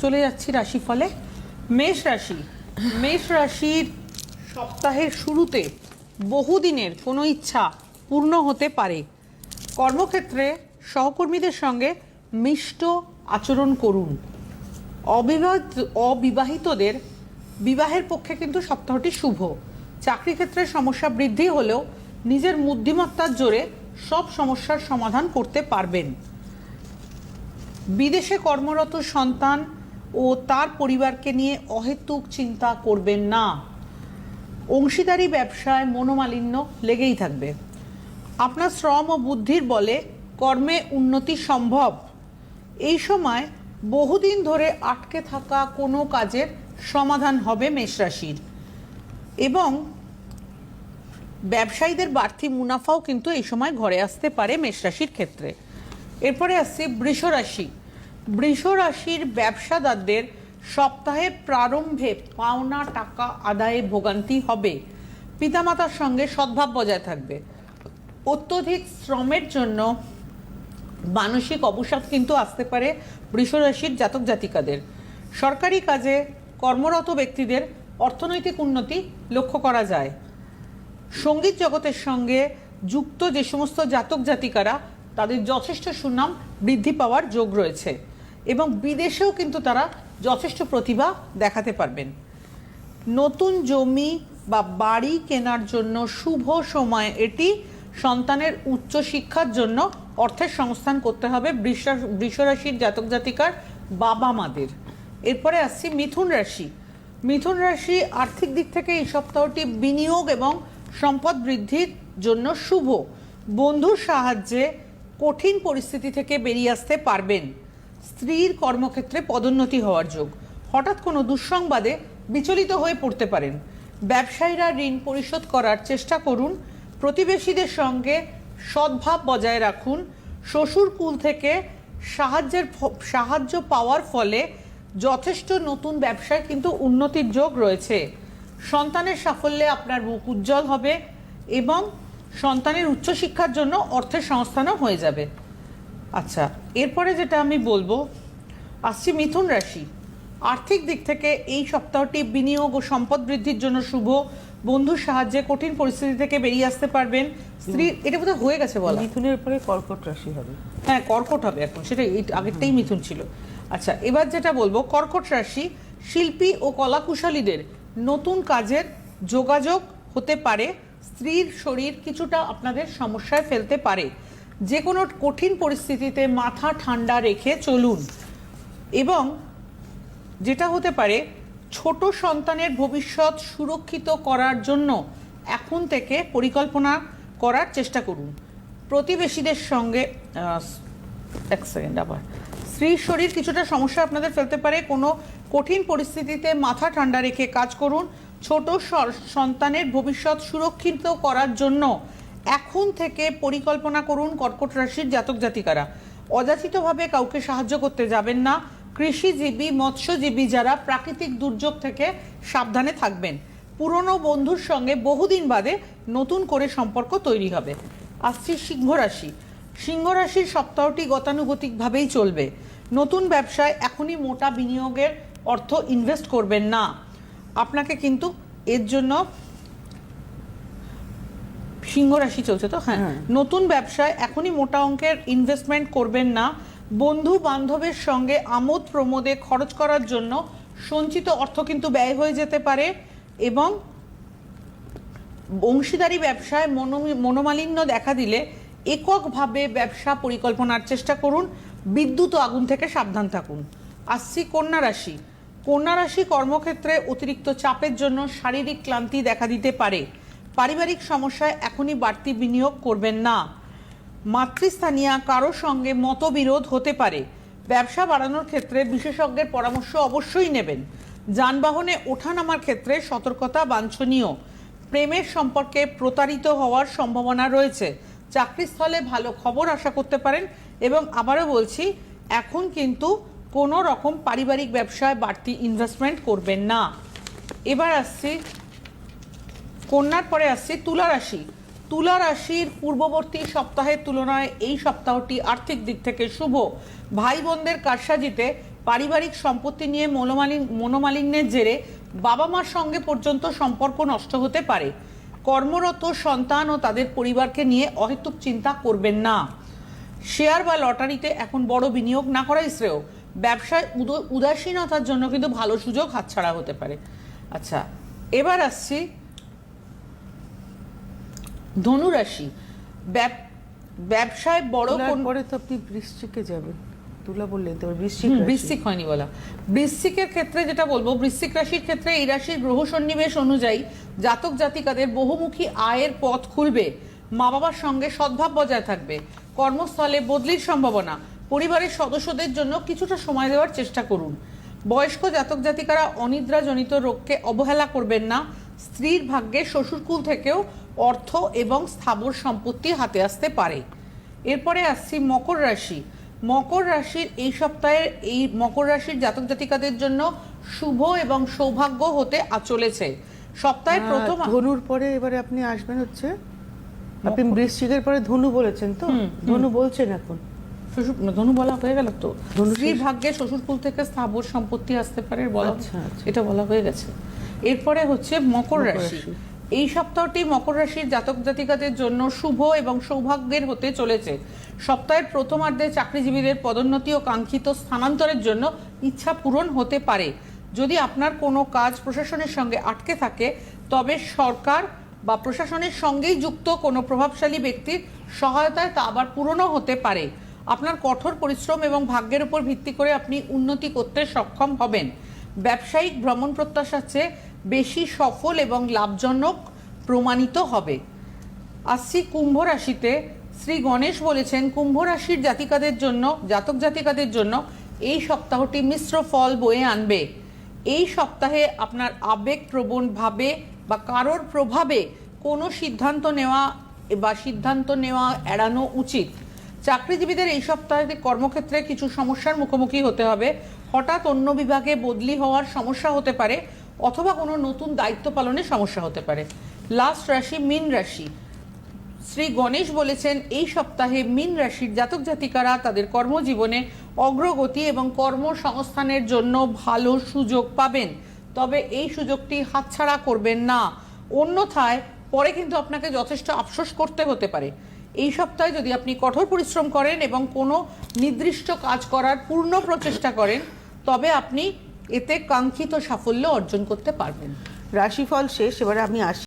চলে যাচ্ছি রাশিফলে। মেষ রাশি। মেষ রাশির সপ্তাহের শুরুতে বহুদিনের কোনো ইচ্ছা পূর্ণ হতে পারে। কর্মক্ষেত্রে সহকর্মীদের সঙ্গে মিষ্ট আচরণ করুন। অবিবাহিত, অবিবাহিতদের বিবাহের পক্ষে কিন্তু সপ্তাহটি শুভ। চাকরি ক্ষেত্রে সমস্যা বৃদ্ধি হলেও নিজের বুদ্ধিমত্তার জোরে সব সমস্যার সমাধান করতে পারবেন। বিদেশে কর্মরত সন্তান ও তার পরিবারকে নিয়ে অহেতুক চিন্তা করবেন না। অংশীদারি ব্যবসায় মনোমালিন্য লেগেই থাকবে। আপনার শ্রম ও বুদ্ধির বলে কর্মে উন্নতি সম্ভব। এই সময় বহুদিন ধরে আটকে থাকা কোনো কাজের সমাধান হবে মেষরাশির এবং ব্যবসায়ীদের বাড়তি মুনাফাও কিন্তু এই সময় ঘরে আসতে পারে মেষরাশির ক্ষেত্রে। এরপরে আসছে বৃষ রাশি। বৃষ রাশির ব্যবসাদারদের সপ্তাহের প্রারম্ভে পাওনা টাকা আদায়ে ভোগান্তি হবে। পিতামাতার সঙ্গে সদ্ভাব বজায় থাকবে। অত্যধিক শ্রমের জন্য মানসিক অবসাদ কিন্তু আসতে পারে বৃষরাশির জাতক জাতিকাদের। সরকারি কাজে কর্মরত ব্যক্তিদের অর্থনৈতিক উন্নতি লক্ষ্য করা যায়। সংগীত জগতের সঙ্গে যুক্ত যে সমস্ত জাতক জাতিকারা তাদের যথেষ্ট সুনাম, বৃদ্ধি পাওয়ার যোগ রয়েছে এবং বিদেশেও কিন্তু তারা যথেষ্ট প্রতিভা দেখাতে পারবেন। নতুন জমি বা বাড়ি কেনার জন্য শুভ সময় এটি সন্তানের উচ্চ শিক্ষার জন্য অর্থের সংস্থান করতে হবে বৃষ- বৃষরাশির জাতক জাতিকার বাবা মাদের। এরপরে আসছি মিথুন রাশি। মিথুন রাশি আর্থিক দিক থেকে এই সপ্তাহটি বিনিয়োগ এবং সম্পদ বৃদ্ধির জন্য শুভ। বন্ধুর সাহায্যে কঠিন পরিস্থিতি থেকে বেরিয়ে আসতে পারবেন। স্ত্রীর কর্মক্ষেত্রে পদোন্নতি হওয়ার যোগ। হঠাৎ কোনো দুঃসংবাদে বিচলিত হয়ে পড়তে পারেন। ব্যবসায়ীরা ঋণ পরিশোধ করার চেষ্টা করুন। প্রতিবেশীদের সঙ্গে সদ্ভাব বজায় রাখুন। শ্বশুর কুল থেকে সাহায্যের সাহায্য পাওয়ার ফলে যথেষ্ট নতুন ব্যবসায় কিন্তু উন্নতির যোগ রয়েছে। সন্তানের সাফল্যে আপনার মুখ উজ্জ্বল হবে এবং সন্তানের উচ্চশিক্ষার জন্য অর্থের সংস্থানও হয়ে যাবে। আচ্ছা এরপরে যেটা আমি বলব আসছি মিথুন রাশি। আর্থিক দিক থেকে এই সপ্তাহটি বিনিয়োগ ও সম্পদ বৃদ্ধির জন্য শুভ। বন্ধুর সাহায্যে কঠিন পরিস্থিতি থেকে বেরিয়ে আসতে পারবেন। স্ত্রী এটা বোধহয় হয়ে গেছে বলা। মিথুনের পরে কর্কট রাশি হবে। হ্যাঁ কর্কট হবে এখন সেটা এই আগেরটাই মিথুন ছিল। আচ্ছা এবার যেটা বলব কর্কট রাশি শিল্পী ও কলাকুশলীদের নতুন কাজের যোগাযোগ হতে পারে। স্ত্রীর শরীর কিছুটা আপনাদের সমস্যায় ফেলতে পারে। যে কোনো কঠিন পরিস্থিতিতে মাথা ঠান্ডা রেখে চলুন। এবং যেটা হতে পারে, ছোট সন্তানের ভবিষ্যৎ সুরক্ষিত করার জন্য এখন থেকে পরিকল্পনা করার চেষ্টা করুন। প্রতিবেশীদের সঙ্গে এক সেকেন্ড আবার। স্ত্রীর শরীর কিছুটা সমস্যা আপনাদের ফেলতে পারে, কোনো কঠিন পরিস্থিতিতে মাথা ঠান্ডা রেখে কাজ করুন। ছোট সন্তানের ভবিষ্যৎ সুরক্ষিত করার জন্য এখন থেকে পরিকল্পনা করুন কর্কট রাশির জাতক জাতিকারা। অযাচিতভাবে কাউকে সাহায্য করতে যাবেন না। কৃষিজীবী, মৎস্যজীবী যারা প্রাকৃতিক দুর্যোগ থেকে সাবধানে থাকবেন। পুরনো বন্ধুর সঙ্গে বহুদিন বাদে নতুন করে সম্পর্ক তৈরি হবে। আসছি সিংহ রাশি। সিংহ রাশির সপ্তাহটি গতানুগতিকভাবেই চলবে। নতুন ব্যবসায় এখনই মোটা বিনিয়োগের অর্থ ইনভেস্ট করবেন না। আপনাকে কিন্তু এর জন্য সিংহ রাশি চলছে তো? হ্যাঁ। হ্যাঁ। নতুন ব্যবসায় এখনই মোটা অঙ্কের ইনভেস্টমেন্ট করবেন না। বন্ধু বান্ধবের সঙ্গে আমোদ প্রমোদে খরচ করার জন্য সঞ্চিত অর্থ কিন্তু ব্যয় হয়ে যেতে পারে এবং অংশীদারি ব্যবসায় মনোমি- মনোমালিন্য দেখা দিলে এককভাবে ব্যবসা পরিকল্পনার চেষ্টা করুন। বিদ্যুৎ ও আগুন থেকে সাবধান থাকুন। আসছি কন্যা রাশি। কন্যা রাশি কর্মক্ষেত্রে অতিরিক্ত চাপের জন্য শারীরিক ক্লান্তি দেখা দিতে পারে। পারিবারিক সমস্যায় এখনই বাড়তি বিনিয়োগ করবেন না। মাতৃস্থানীয় কারও সঙ্গে মতবিরোধ হতে পারে। ব্যবসা বাড়ানোর ক্ষেত্রে বিশেষজ্ঞের পরামর্শ অবশ্যই নেবেন। যানবাহনে ওঠানামার ক্ষেত্রে সতর্কতা বাঞ্ছনীয়। প্রেমের সম্পর্কে প্রতারিত হওয়ার সম্ভাবনা রয়েছে। চাকরিস্থলে ভালো খবর আশা করতে পারেন এবং আবারও বলছি, এখন কিন্তু কোনো রকম পারিবারিক ব্যবসায় বাড়তি ইনভেস্টমেন্ট করবেন না। এবার আসছি, কন্যার পরে আসছে তুলা রাশি। তুলা রাশির পূর্ববর্তী সপ্তাহের তুলনায় এই সপ্তাহটি আর্থিক দিক থেকে শুভ। ভাই বোনদের কারসাজিতে পারিবারিক সম্পত্তি নিয়ে মনোমালিন, মনোমালিন্যের জেরে বাবা মার সঙ্গে পর্যন্ত সম্পর্ক নষ্ট হতে পারে। কর্মরত সন্তান ও তাদের পরিবারকে নিয়ে অহেতুক চিন্তা করবেন না। শেয়ার বা লটারিতে এখন বড় বিনিয়োগ না করাই শ্রেয়। ব্যবসায় উদ- উদাসীনতার জন্য কিন্তু ভালো সুযোগ হাতছাড়া হতে পারে। আচ্ছা এবার আসছি ধনুরাশি। ব্যবসায় বড় কোন পরে তো আপনি বৃশ্চিকে যাবেন। তুলা বললেন তো বৃশ্চিক। বৃশ্চিক হয়নি বলা। বৃশ্চিকের ক্ষেত্রে যেটা বলব বৃশ্চিক রাশির ক্ষেত্রে এই রাশির গ্রহ সন্নিবেশ অনুযায়ী জাতক জাতিকাদের বহুমুখী আয়ের পথ খুলবে। মা বাবার সঙ্গে সদ্ভাব বজায় থাকবে। কর্মস্থলে বদলির সম্ভাবনা। পরিবারের সদস্যদের জন্য কিছুটা সময় দেওয়ার চেষ্টা করুন। বয়স্ক জাতক জাতিকারা অনিদ্রাজনিত রোগকে অবহেলা করবেন না। স্ত্রীর ভাগ্যে শ্বশুরকুল থেকেও অর্থ এবং স্থাবর সম্পত্তি হাতে আসতে পারে। এরপরে আসছি মকর রাশি। মকর রাশির এই সপ্তাহের এই মকর রাশির জাতক জাতিকাদের জন্য শুভ এবং সৌভাগ্য হতে চলেছে। সপ্তাহের প্রথম ধনুর পরে এবারে আপনি আসবেন হচ্ছে? আপনি বৃশ্চিকের পরে ধনু বলেছেন তো? ধনু বলছেন এখন। শ্বশুর ধনু বলা হয়ে গেল তো? ধনু স্ত্রীর ভাগ্যে শ্বশুরকুল থেকে স্থাবর সম্পত্তি আসতে পারে বলা? আচ্ছা, আচ্ছা। এটা বলা হয়ে গেছে। এরপরে হচ্ছে মকর রাশি। এই সপ্তাহটি মকর রাশির জাতক জাতিকাদের জন্য শুভ এবং সৌভাগ্যের হতে চলেছে। সপ্তাহের প্রথমার্ধে চাকরিজীবীদের পদোন্নতি ও কাঙ্ক্ষিত স্থানান্তরের জন্য ইচ্ছা পূরণ হতে পারে। যদি আপনার কোনো কাজ প্রশাসনের সঙ্গে আটকে থাকে তবে সরকার বা প্রশাসনের সঙ্গেই যুক্ত কোনো প্রভাবশালী ব্যক্তির সহায়তায় তা আবার পূরণও হতে পারে। আপনার কঠোর পরিশ্রম এবং ভাগ্যের উপর ভিত্তি করে আপনি উন্নতি করতে সক্ষম হবেন। ব্যবসায়িক ভ্রমণ প্রত্যাশার চেয়ে বেশি সফল এবং লাভজনক প্রমাণিত হবে। আসছি কুম্ভ রাশিতে। শ্রী গণেশ বলেছেন, কুম্ভ রাশির জাতিকাদের জন্য, জাতক জাতিকাদের জন্য এই সপ্তাহটি মিশ্র ফল বয়ে আনবে। এই সপ্তাহে আপনার আবেগপ্রবণ ভাবে বা কারোর প্রভাবে কোনো সিদ্ধান্ত নেওয়া বা সিদ্ধান্ত নেওয়া এড়ানো উচিত। চাকরিজীবীদের এই সপ্তাহে কর্মক্ষেত্রে কিছু সমস্যার মুখোমুখি হতে হবে। হঠাৎ অন্য বিভাগে বদলি হওয়ার সমস্যা হতে পারে, অথবা কোনো নতুন দায়িত্ব পালনে সমস্যা হতে পারে। লাস্ট রাশি মিন রাশি। শ্রী গণেশ বলেছেন, এই সপ্তাহে মিন রাশির জাতক জাতিকারা তাদের কর্মজীবনে অগ্রগতি এবং কর্মসংস্থানের জন্য ভালো সুযোগ পাবেন। তবে এই সুযোগটি হাতছাড়া করবেন না। অন্যথায় পরে কিন্তু আপনাকে যথেষ্ট আফসোস করতে হতে পারে। এই সপ্তাহে যদি আপনি কঠোর পরিশ্রম করেন এবং কোনো নির্দিষ্ট কাজ করার পূর্ণ প্রচেষ্টা করেন, তবে আপনি এতে কাঙ্ক্ষিত সাফল্য অর্জন করতে পারবেন। রাশিফল শেষ, এবারে আমি আসি।